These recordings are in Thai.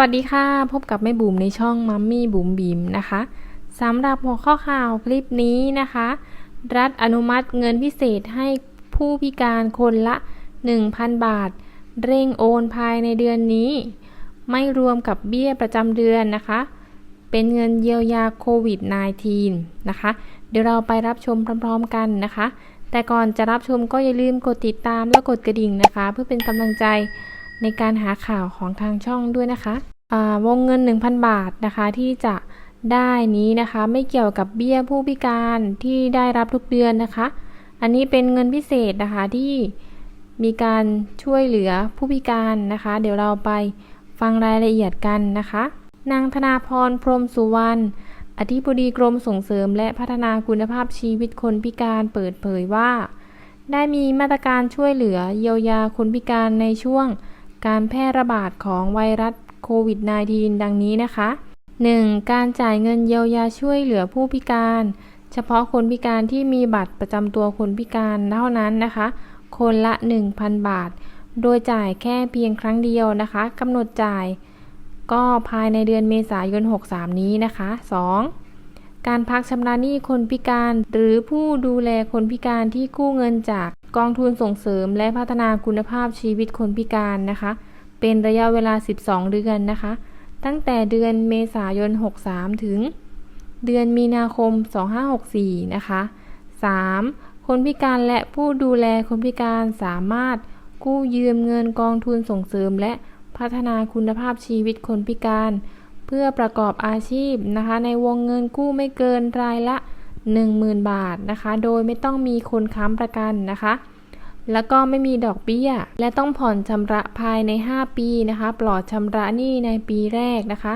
วัสดีค่ะ พบกับแม่บุ๋มในช่องมัมมี่บุ๋มบิมนะคะสำหรับหัวข้อข่าวคลิปนี้นะคะ รัฐอนุมัติเงินพิเศษให้ผู้พิการคนละ 1,000 บาท เร่งโอนภายในเดือนนี้ ไม่รวมกับเบี้ยประจำเดือนนะคะ เป็นเงินเยียวยาโควิด -19 นะคะ เดี๋ยวเราไปรับชมพร้อมๆกันนะคะ แต่ก่อนจะรับชมก็อย่าลืมกดติดตามและกดกระดิ่งนะคะ เพื่อเป็นกำลังใจ ในการหาข่าวของทางช่องด้วยนะคะวงเงิน 1,000 บาทนะคะที่จะได้นี้นะคะไม่เกี่ยวกับเบี้ยผู้พิการที่ได้รับทุกเดือนนะคะ อันนี้เป็นเงินพิเศษนะคะที่มีการช่วยเหลือผู้พิการนะคะ เดี๋ยวเราไปฟังรายละเอียดกันนะคะ นางธนาพรพรมสุวรรณอธิบดีกรมส่งเสริมและพัฒนาคุณภาพชีวิตคนพิการเปิดเผยว่า ได้มีมาตรการช่วยเหลือเยียวยาคนพิการในช่วง การแพร่ระบาดของไวรัสโควิด -19 ดังนี้นะคะ 1. การจ่ายเงินเยียวยาช่วยเหลือผู้พิการ เฉพาะคนพิการที่มีบัตรประจำตัวคนพิการเท่านั้นนะคะ คนละ 1,000 บาท โดยจ่ายแค่เพียงครั้งเดียวนะคะกำหนดจ่าย ก็ภายในเดือนเมษายน 63 นี้นะคะ 2. การพักชำระหนี้คนพิการ หรือผู้ดูแลคนพิการที่กู้เงินจาก กองทุนส่งเสริมและพัฒนาคุณภาพชีวิตคนพิการนะคะ เป็นระยะเวลา 12 เดือนนะคะ ตั้งแต่เดือนเมษายน 63 ถึง เดือนมีนาคม 2564 นะคะ 3. คนพิการและผู้ดูแลคนพิการสามารถกู้ยืมเงินกองทุนส่งเสริมและพัฒนาคุณภาพชีวิตคนพิการ เพื่อประกอบอาชีพนะคะ ในวงเงินกู้ไม่เกินรายละ 10,000 บาทนะคะ โดยไม่ต้องมีคนค้ำประกันนะคะ แล้วก็ไม่มีดอกเบี้ย และต้องผ่อนชำระภายใน 5 ปีนะคะ ปลอดชำระหนี้ในปีแรกนะคะ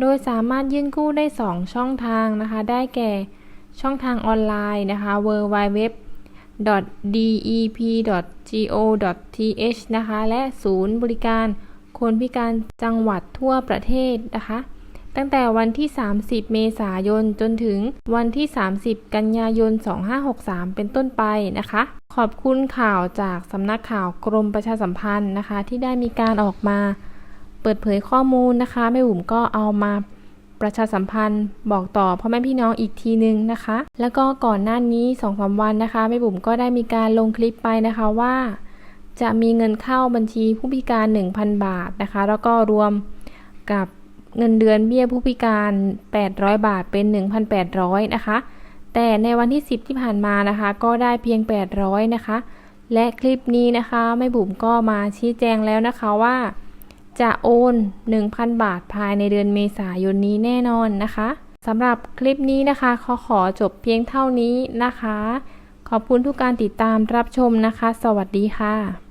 โดยสามารถยื่นกู้ได้ 2 ช่องทางนะคะ ได้แก่ช่องทางออนไลน์นะคะ w w w dep.go.th นะคะ และศูนย์บริการคนพิการจังหวัดทั่วประเทศนะคะ ตั้งแต่วันที่ 30 เมษายน จนถึงวันที่ 30 กันยายน 2563 เป็นต้นไปนะคะ ขอบคุณข่าวจากสำนักข่าวกรมประชาสัมพันธ์นะคะ ที่ได้มีการออกมา เปิดเผยข้อมูลนะคะแม่บุ๋มก็เอามาประชาสัมพันธ์บอกต่อพ่อแม่พี่น้องอีกทีนึงนะคะ แล้วก็ก่อนหน้านี้2อสวันนะคะแม่บุ๋มก็ได้มีการลงคลิปไปนะคะว่า จะมีเงินเข้าบัญชีผู้พิการ 1,000 บาทนะคะ แล้วก็รวมกับ เงินเดือนเบี้ยผู้พิการ 800 บาทเป็น 1,800 นะคะ แต่ในวันที่ 10 ที่ผ่านมานะคะ ก็ได้เพียง 800 นะคะ และคลิปนี้นะคะแม่บุ๋มก็มาชี้แจงแล้วนะคะว่า จะโอน 1,000 บาทภายในเดือนเมษายนนี้แน่นอนนะคะสำหรับคลิปนี้นะคะขอขอจบเพียงเท่านี้นะคะ ขอบคุณทุกการติดตามรับชมนะคะ สวัสดีค่ะ